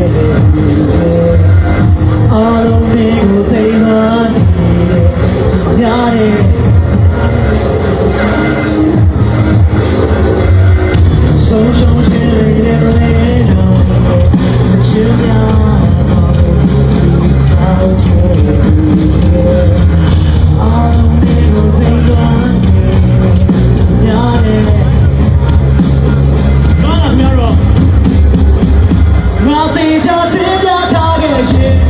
que သေချာပြပြထားခဲ့ရှင်